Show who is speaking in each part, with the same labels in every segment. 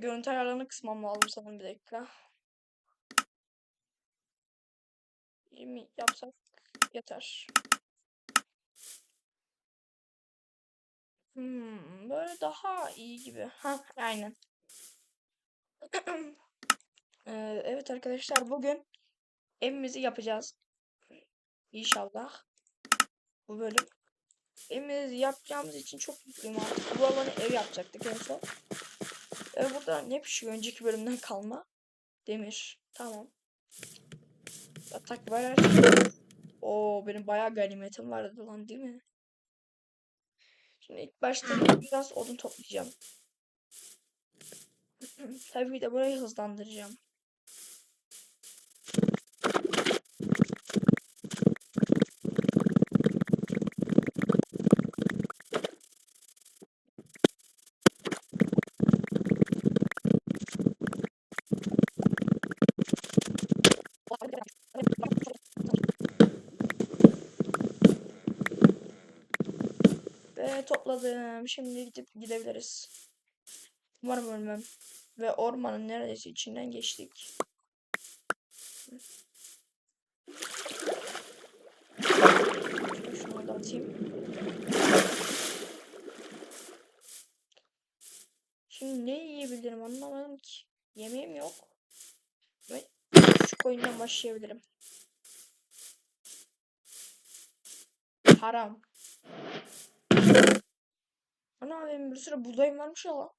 Speaker 1: görüntü ayarlarını kısmam lazım sanırım bir dakika. 20 yapsak yeter. Hmm, böyle daha iyi gibi. Ha, aynen. Ee, evet arkadaşlar bugün evimizi yapacağız. İnşallah. Bu bölüm. Evimizi yapacağımız için çok mutluyum artık. Bu alanı ev yapacaktık en son. Ee, burada ne pişiyor önceki bölümden kalma? Demir. Tamam. Atak var her şey. Oo benim bayağı ganimetim vardı lan değil mi? Şimdi ilk başta biraz odun toplayacağım. Tabii de burayı hızlandıracağım. Ve topladım. Şimdi gidip gidebiliriz. Umarım ölmem. Ve ormanın neredeyse içinden geçtik. Şunu da atayım. Şimdi ne yiyebilirim anlamadım ki. Yemeğim yok. Ve şu koyundan başlayabilirim. Haram. Ana benim bir sürü buğdayım varmış ya lan.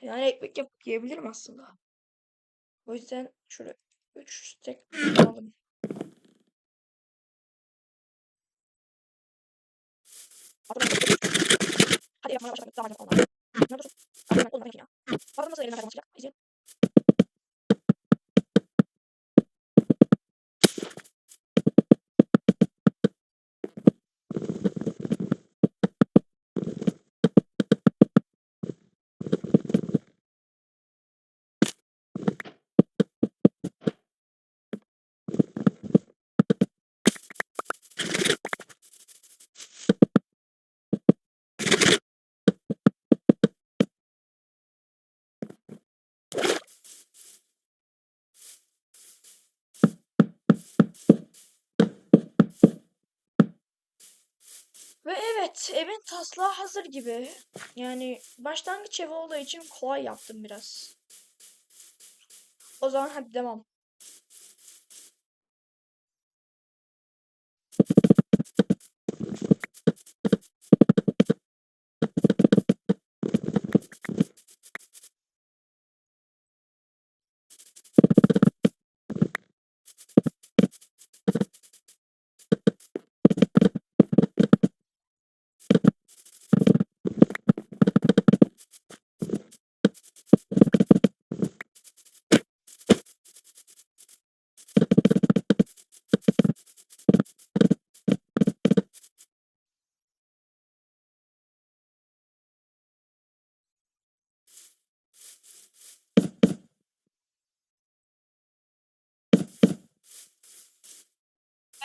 Speaker 1: Yani ekmek yapıp yiyebilirim aslında. O yüzden şöyle 3 tek aldım. Hadi yapmaya başladık. Daha önce olmadı. Ne? Hadi hemen olmadı ya. Bakalım nasıl elinden çıkacak. İzleyelim. Ve evet evin taslağı hazır gibi. Yani başlangıç evi olduğu için kolay yaptım biraz. O zaman hadi devam.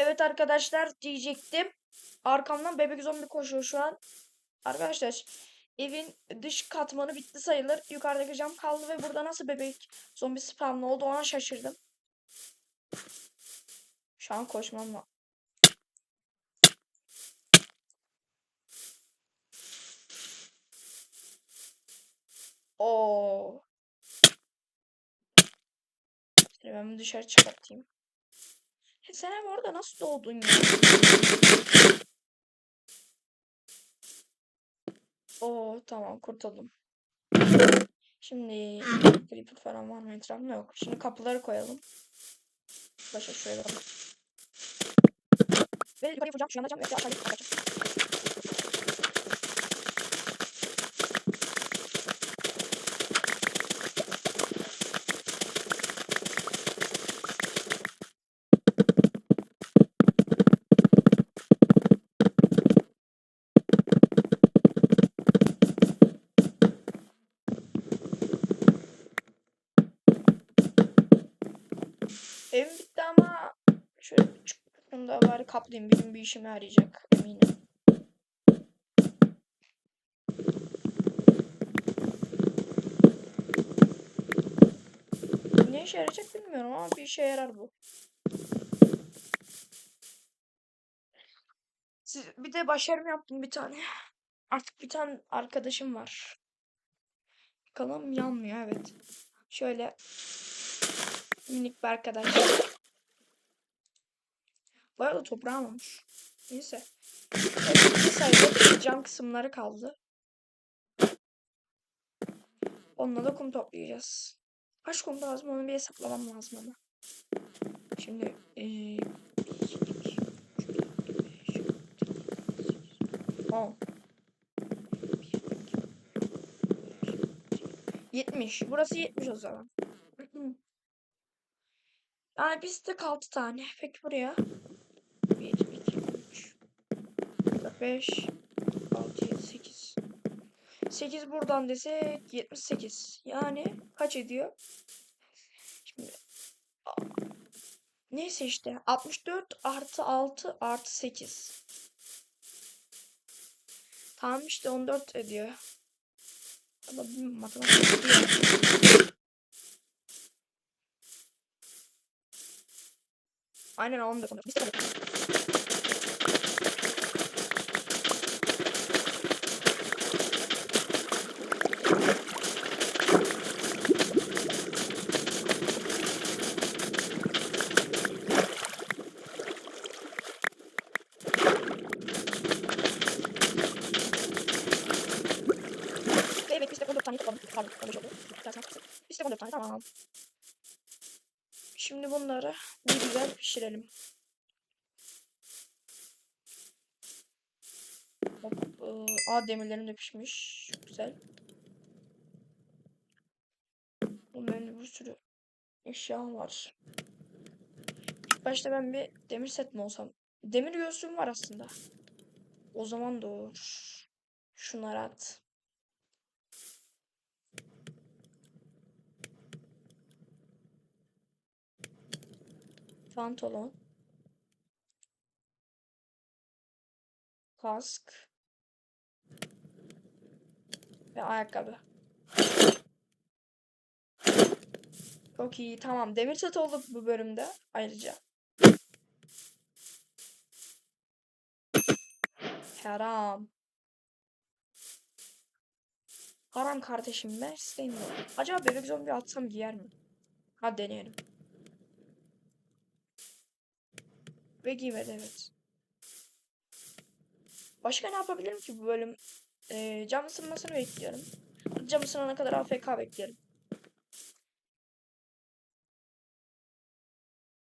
Speaker 1: Evet arkadaşlar diyecektim. Arkamdan bebek zombi koşuyor şu an. Arkadaşlar evin dış katmanı bitti sayılır. Yukarıdaki cam kaldı ve burada nasıl bebek zombi spawn oldu ona şaşırdım. Şu an koşmam lazım. Oo. Ben dışarı çıkartayım. Sen hem orada nasıl doğdun ya? Oo tamam kurtuldum. Şimdi creeper falan var mı etrafında yok. Şimdi kapıları koyalım. Başa şöyle koyalım. Ve yukarıya vuracağım. Şu anda cam ve aşağıya kaçacağım. Ev bitti ama şöyle bunu da bari kaplayayım. Benim bir işime yarayacak eminim. Ne işe yarayacak bilmiyorum ama bir işe yarar bu. Siz, bir de başarım yaptım bir tane. Artık bir tane arkadaşım var. Bakalım yanmıyor evet. Şöyle minik bir arkadaş. Bayağı da toprağım olmuş. Neyse. Evet, sayıda cam kısımları kaldı. Onunla da kum toplayacağız. Kaç kum lazım onu bir hesaplamam lazım ama. Şimdi eee 10 70. Burası 70 o zaman. Yani bizde 6 tane. Peki buraya 1 2 3 4 5 6 7 8 8 buradan desek 78. Yani kaç ediyor? Şimdi neyse işte 64 artı 6 artı 8. Tamam işte 14 ediyor. Ama matematik Aynen 14 14. Biz de 14. Evet biz de 14 tane topladık. Pardon 15 oldu. Zaten biz de 14 tane tamam. Şimdi bunları bir güzel pişirelim. Iı, A demirlerim de pişmiş. Çok güzel. Bunların bir sürü eşya var. İlk başta ben bir demir set mi olsam? Demir göğsüm var aslında. O zaman da olur. Şunları at. Pantolon. Kask. Ve ayakkabı. Çok iyi. Tamam. Demir set oldu bu bölümde. Ayrıca. Haram. Haram kardeşim ben istemiyorum. Acaba bebek zombi atsam giyer mi? Hadi deneyelim. Ve giymedi evet. Başka ne yapabilirim ki bu bölüm? Ee, cam ısınmasını bekliyorum. Cam ısınana kadar AFK beklerim.